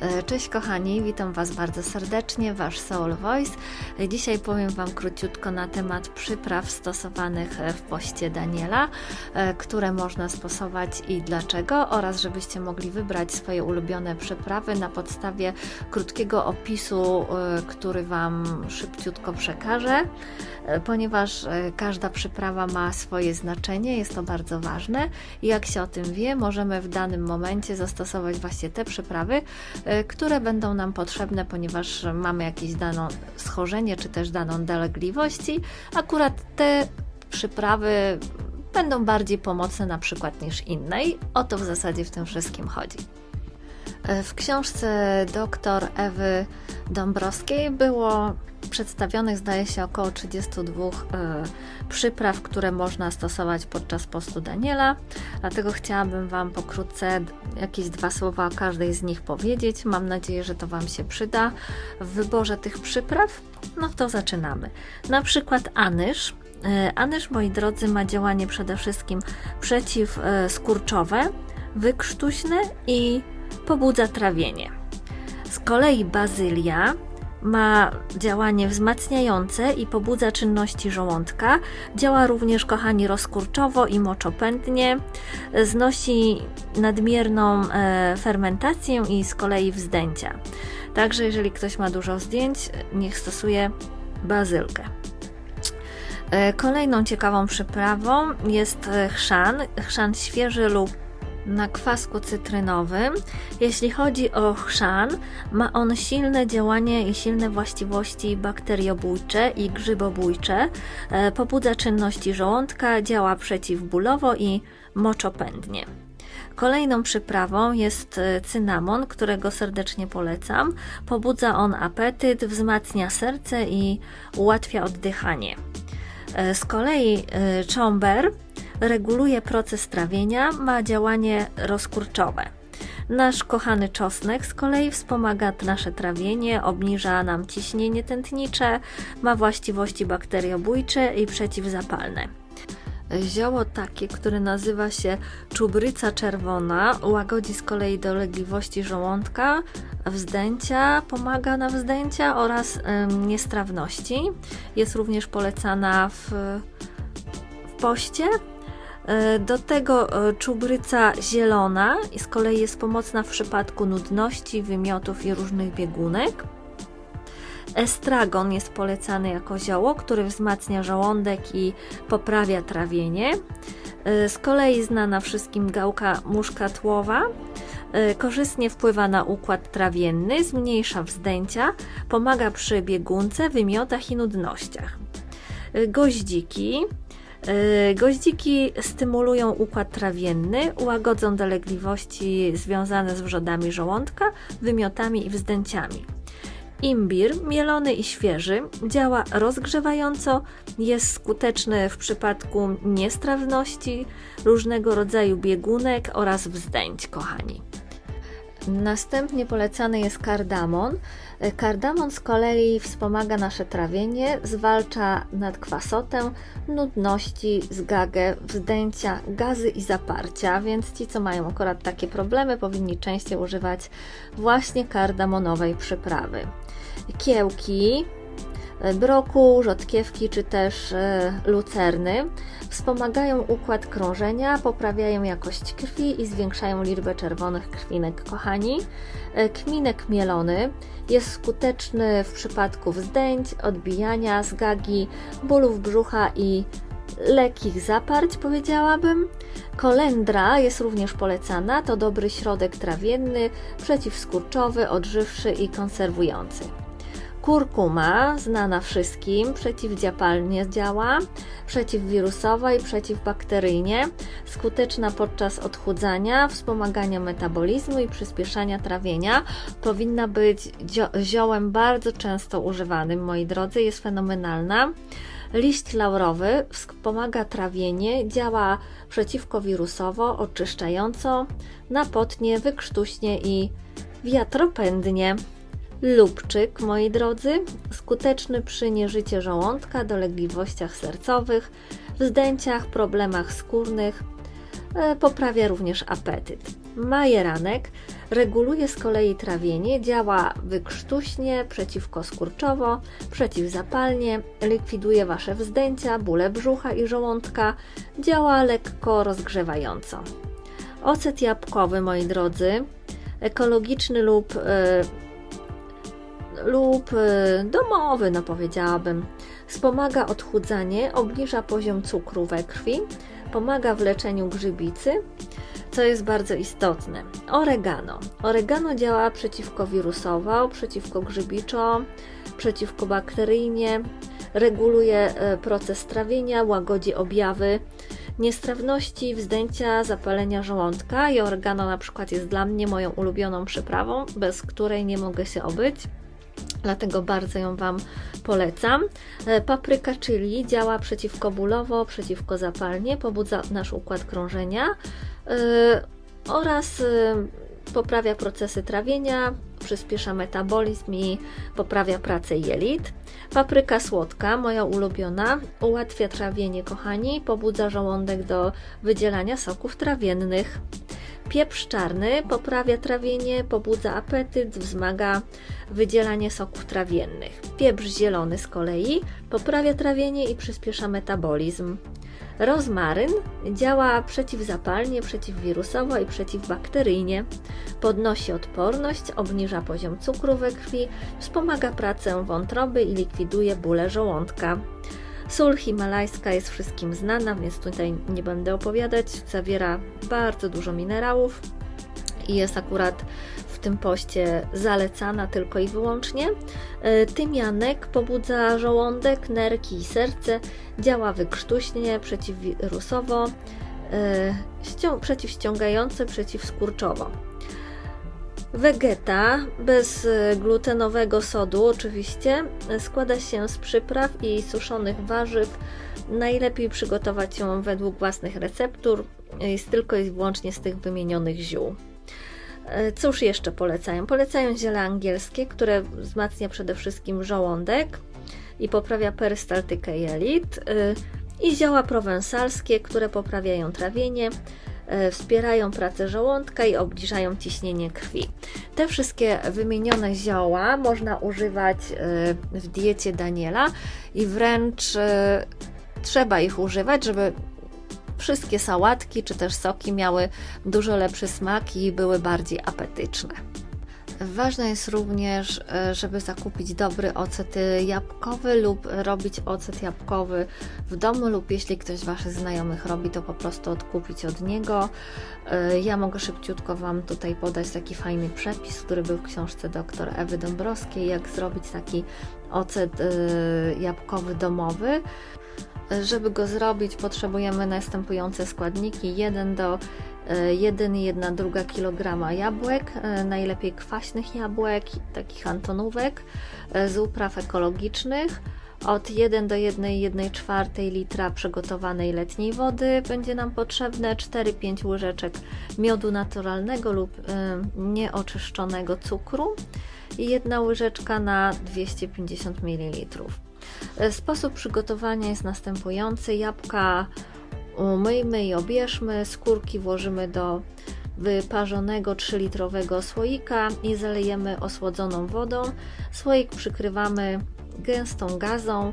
E, Cześć kochani, witam Was bardzo serdecznie, Wasz Soul Voice. E, Dzisiaj powiem Wam króciutko na temat przypraw stosowanych e, w poście Daniela, które można stosować i dlaczego oraz żebyście mogli wybrać swoje ulubione przyprawy na podstawie krótkiego opisu, który Wam szybciutko przekażę, ponieważ każda przyprawa ma swoje znaczenie, jest to bardzo ważne i jak się o tym wie, możemy w danym momencie zastosować właśnie te przyprawy, które będą nam potrzebne, ponieważ mamy jakieś daną schorzenie, czy też daną dolegliwość i akurat te przyprawy będą bardziej pomocne na przykład niż inne i o to w zasadzie w tym wszystkim chodzi. E, W książce dr Ewy Dąbrowskiej było przedstawionych, zdaje się, około 32 e, przypraw, które można stosować podczas postu Daniela. Dlatego chciałabym Wam pokrótce jakieś dwa słowa o każdej z nich powiedzieć. Mam nadzieję, że to Wam się przyda w wyborze tych przypraw. No to zaczynamy. Na przykład anyż. E, Anyż, moi drodzy, ma działanie przede wszystkim przeciwskurczowe, wykrztuśne i pobudza trawienie. Z kolei bazylia ma działanie wzmacniające i pobudza czynności żołądka. Działa również, kochani, rozkurczowo i moczopędnie. Znosi nadmierną e, fermentację i z kolei wzdęcia. Także jeżeli ktoś ma dużo zdjęć, niech stosuje bazylkę. E, Kolejną ciekawą przyprawą jest e, chrzan, chrzan świeży lub na kwasku cytrynowym. Jeśli chodzi o chrzan, ma on silne działanie i silne właściwości bakteriobójcze i grzybobójcze. E, Pobudza czynności żołądka, działa przeciwbólowo i moczopędnie. Kolejną przyprawą jest e, cynamon, którego serdecznie polecam. Pobudza on apetyt, wzmacnia serce i ułatwia oddychanie. E, Z kolei czomber reguluje proces trawienia, ma działanie rozkurczowe. Nasz kochany czosnek z kolei wspomaga nasze trawienie, obniża nam ciśnienie tętnicze, ma właściwości bakteriobójcze i przeciwzapalne. Zioło takie, które nazywa się czubryca czerwona, łagodzi z kolei dolegliwości żołądka, wzdęcia, pomaga na wzdęcia oraz ym, niestrawności. Jest również polecana w, w poście. E, Do tego e, czubryca zielona z kolei jest pomocna w przypadku nudności, wymiotów i różnych biegunek. Estragon jest polecany jako zioło, który wzmacnia żołądek i poprawia trawienie. E, Z kolei znana wszystkim gałka muszkatłowa korzystnie wpływa na układ trawienny, zmniejsza wzdęcia, pomaga przy biegunce, wymiotach i nudnościach. Goździki Goździki stymulują układ trawienny, łagodzą dolegliwości związane z wrzodami żołądka, wymiotami i wzdęciami. Imbir, mielony i świeży, działa rozgrzewająco, jest skuteczny w przypadku niestrawności, różnego rodzaju biegunek oraz wzdęć, kochani. Następnie polecany jest kardamon. Kardamon z kolei wspomaga nasze trawienie, zwalcza nadkwasotę, nudności, zgagę, wzdęcia, gazy i zaparcia, więc ci, co mają akurat takie problemy, powinni częściej używać właśnie kardamonowej przyprawy. Kiełki, brokuł, rzodkiewki czy też e, lucerny wspomagają układ krążenia, poprawiają jakość krwi i zwiększają liczbę czerwonych krwinek. Kochani, E, kminek mielony jest skuteczny w przypadku wzdęć, odbijania, zgagi, bólów brzucha i lekkich zaparć, powiedziałabym. Kolendra jest również polecana, to dobry środek trawienny, przeciwskurczowy, odżywczy i konserwujący. Kurkuma, znana wszystkim, przeciwdziapalnie działa, przeciwwirusowo i przeciwbakteryjnie, skuteczna podczas odchudzania, wspomagania metabolizmu i przyspieszania trawienia. Powinna być ziołem bardzo często używanym, moi drodzy, jest fenomenalna. Liść laurowy wspomaga trawienie, działa przeciwkowirusowo, oczyszczająco, napotnie, wykrztuśnie i wiatropędnie. Lubczyk, moi drodzy, skuteczny przy nieżycie żołądka, dolegliwościach sercowych, wzdęciach, problemach skórnych, e, poprawia również apetyt. Majeranek reguluje z kolei trawienie, działa wykrztuśnie, przeciwkoskurczowo, przeciwzapalnie, likwiduje Wasze wzdęcia, bóle brzucha i żołądka, działa lekko rozgrzewająco. Ocet jabłkowy, moi drodzy, ekologiczny lub, e, lub e, domowy, no powiedziałabym, wspomaga odchudzanie, obniża poziom cukru we krwi, pomaga w leczeniu grzybicy, co jest bardzo istotne. Oregano. Oregano działa przeciwko wirusowo, przeciwko grzybiczom, przeciwko bakteryjnie, reguluje e, proces trawienia, łagodzi objawy niestrawności, wzdęcia, zapalenia żołądka i oregano na przykład jest dla mnie moją ulubioną przyprawą, bez której nie mogę się obyć. Dlatego bardzo ją Wam polecam. E, Papryka chili działa przeciwkobólowo, przeciwkozapalnie, pobudza nasz układ krążenia yy, oraz yy, poprawia procesy trawienia, przyspiesza metabolizm i poprawia pracę jelit. Papryka słodka, moja ulubiona, ułatwia trawienie, kochani, pobudza żołądek do wydzielania soków trawiennych. Pieprz czarny poprawia trawienie, pobudza apetyt, wzmaga wydzielanie soków trawiennych. Pieprz zielony z kolei poprawia trawienie i przyspiesza metabolizm. Rozmaryn działa przeciwzapalnie, przeciwwirusowo i przeciwbakteryjnie. Podnosi odporność, obniża poziom cukru we krwi, wspomaga pracę wątroby i likwiduje bóle żołądka. Sól himalajska jest wszystkim znana, więc tutaj nie będę opowiadać. Zawiera bardzo dużo minerałów i jest akurat w tym poście zalecana tylko i wyłącznie. E, Tymianek pobudza żołądek, nerki i serce, działa wykrztuśnie, przeciwwirusowo, e, ścią- przeciwściągające, przeciwskurczowo. Wegeta bez e, glutenowego sodu oczywiście składa się z przypraw i suszonych warzyw. Najlepiej przygotować ją według własnych receptur, jest tylko i wyłącznie z tych wymienionych ziół. E, Cóż jeszcze polecają? Polecają ziele angielskie, które wzmacnia przede wszystkim żołądek i poprawia perystaltykę jelit. e, I zioła prowensalskie, które poprawiają trawienie, wspierają pracę żołądka i obniżają ciśnienie krwi. Te wszystkie wymienione zioła można używać e, w diecie Daniela i wręcz e, trzeba ich używać, żeby wszystkie sałatki czy też soki miały dużo lepszy smak i były bardziej apetyczne. Ważne jest również, e, żeby zakupić dobry ocet jabłkowy lub robić ocet jabłkowy w domu lub jeśli ktoś z Waszych znajomych robi, to po prostu odkupić od niego. E, Ja mogę szybciutko Wam tutaj podać taki fajny przepis, który był w książce dr Ewy Dąbrowskiej, jak zrobić taki ocet e, jabłkowy domowy. Żeby go zrobić, potrzebujemy następujące składniki: 1 do 1,1 druga kg jabłek, e, najlepiej kwaśnych jabłek, takich antonówek e, z upraw ekologicznych. Od 1 do 1,1 czwartej litra przygotowanej letniej wody będzie nam potrzebne 4-5 łyżeczek miodu naturalnego lub e, nieoczyszczonego cukru i jedna łyżeczka na 250 ml. E, Sposób przygotowania jest następujący: jabłka umyjmy i obierzmy, skórki włożymy do wyparzonego 3-litrowego słoika i zalejemy osłodzoną wodą. Słoik przykrywamy gęstą gazą,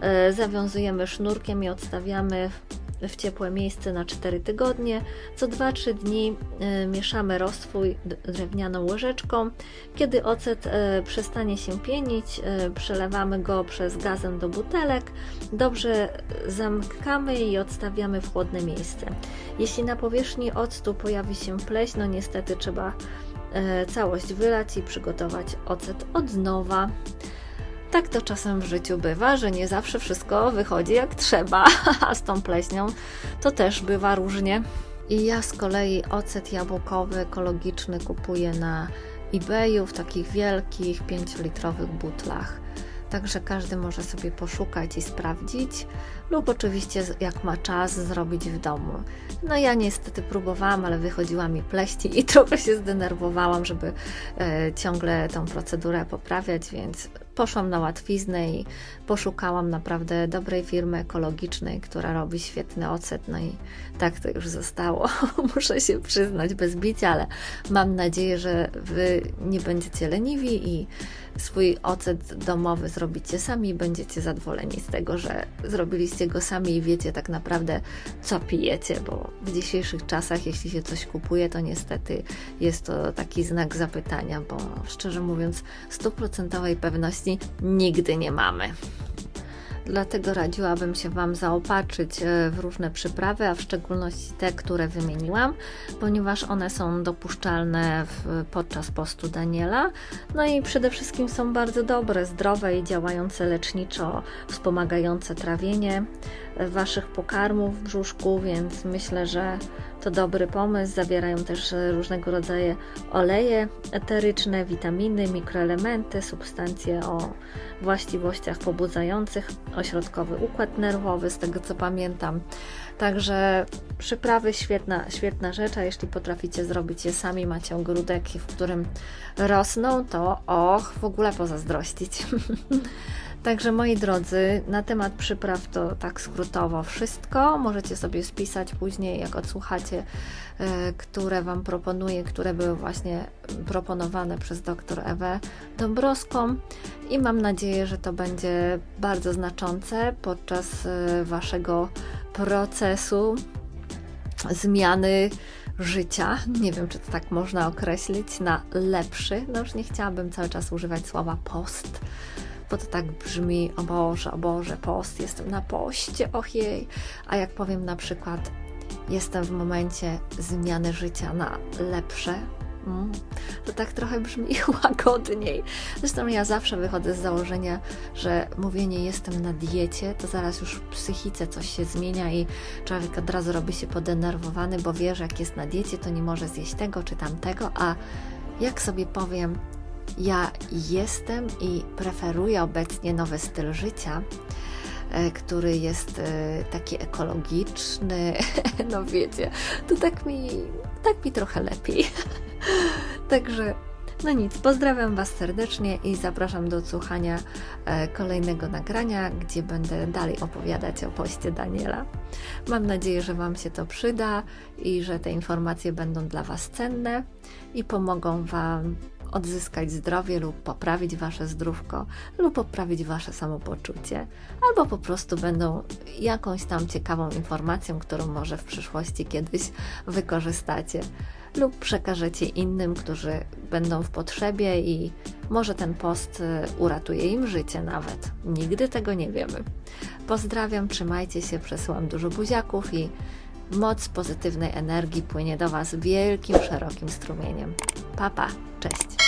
e, zawiązujemy sznurkiem i odstawiamy w ciepłe miejsce na 4 tygodnie. Co 2-3 dni e, mieszamy roztwój d- drewnianą łyżeczką. Kiedy ocet e, przestanie się pienić, e, przelewamy go przez gazem do butelek. Dobrze zamykamy i odstawiamy w chłodne miejsce. Jeśli na powierzchni octu pojawi się pleśń, no niestety trzeba całość wylać i przygotować ocet od nowa. Tak to czasem w życiu bywa, że nie zawsze wszystko wychodzi jak trzeba, a z tą pleśnią to też bywa różnie. I ja z kolei ocet jabłkowy ekologiczny kupuję na eBayu w takich wielkich 5-litrowych butlach. Także każdy może sobie poszukać i sprawdzić, lub oczywiście, jak ma czas, zrobić w domu. No ja niestety próbowałam, ale wychodziła mi pleść i trochę się zdenerwowałam, żeby e, ciągle tą procedurę poprawiać, więc poszłam na łatwiznę i poszukałam naprawdę dobrej firmy ekologicznej, która robi świetny ocet. No i tak to już zostało. Muszę się przyznać bez bicia, ale mam nadzieję, że Wy nie będziecie leniwi i swój ocet domowy zrobicie sami i będziecie zadowoleni z tego, że zrobiliście go sami i wiecie tak naprawdę, co pijecie, bo w dzisiejszych czasach, jeśli się coś kupuje, to niestety jest to taki znak zapytania, bo szczerze mówiąc, stuprocentowej pewności nigdy nie mamy. Dlatego radziłabym się Wam zaopatrzyć e, w różne przyprawy, a w szczególności te, które wymieniłam, ponieważ one są dopuszczalne w, podczas postu Daniela. No i przede wszystkim są bardzo dobre, zdrowe i działające leczniczo, wspomagające trawienie e, Waszych pokarmów w brzuszku, więc myślę, że to dobry pomysł. Zawierają też e, różnego rodzaju oleje eteryczne, witaminy, mikroelementy, substancje o właściwościach pobudzających ośrodkowy układ nerwowy, z tego co pamiętam. Także przyprawy świetna, świetna rzecz, a jeśli potraficie zrobić je sami, macie ogródek, w którym rosną, to och, w ogóle pozazdrościć. Także moi drodzy, na temat przypraw to tak skrótowo wszystko. Możecie sobie spisać później, jak odsłuchacie, e, które Wam proponuję, które były właśnie proponowane przez dr Ewę Dąbrowską i mam nadzieję, że to będzie bardzo znaczące podczas e, Waszego procesu zmiany życia. Nie wiem, czy to tak można określić na lepszy. No już nie chciałabym cały czas używać słowa post bo to tak brzmi, o Boże, o Boże, post, jestem na poście, och jej. A jak powiem na przykład, jestem w momencie zmiany życia na lepsze, mm, to tak trochę brzmi łagodniej. Zresztą ja zawsze wychodzę z założenia, że mówienie jestem na diecie, to zaraz już w psychice coś się zmienia i człowiek od razu robi się podenerwowany, bo wie, że jak jest na diecie, to nie może zjeść tego czy tamtego, a jak sobie powiem, ja jestem i preferuję obecnie nowy styl życia, e, który jest e, taki ekologiczny. No wiecie, to tak mi, tak mi trochę lepiej. Także no nic, pozdrawiam Was serdecznie i zapraszam do odsłuchania e, kolejnego nagrania, gdzie będę dalej opowiadać o poście Daniela. Mam nadzieję, że Wam się to przyda i że te informacje będą dla Was cenne i pomogą Wam odzyskać zdrowie lub poprawić wasze zdrówko, lub poprawić wasze samopoczucie, albo po prostu będą jakąś tam ciekawą informacją, którą może w przyszłości kiedyś wykorzystacie, lub przekażecie innym, którzy będą w potrzebie i może ten post y, uratuje im życie nawet. Nigdy tego nie wiemy. Pozdrawiam, trzymajcie się, przesyłam dużo buziaków i moc pozytywnej energii płynie do Was wielkim, szerokim strumieniem. Papa, cześć!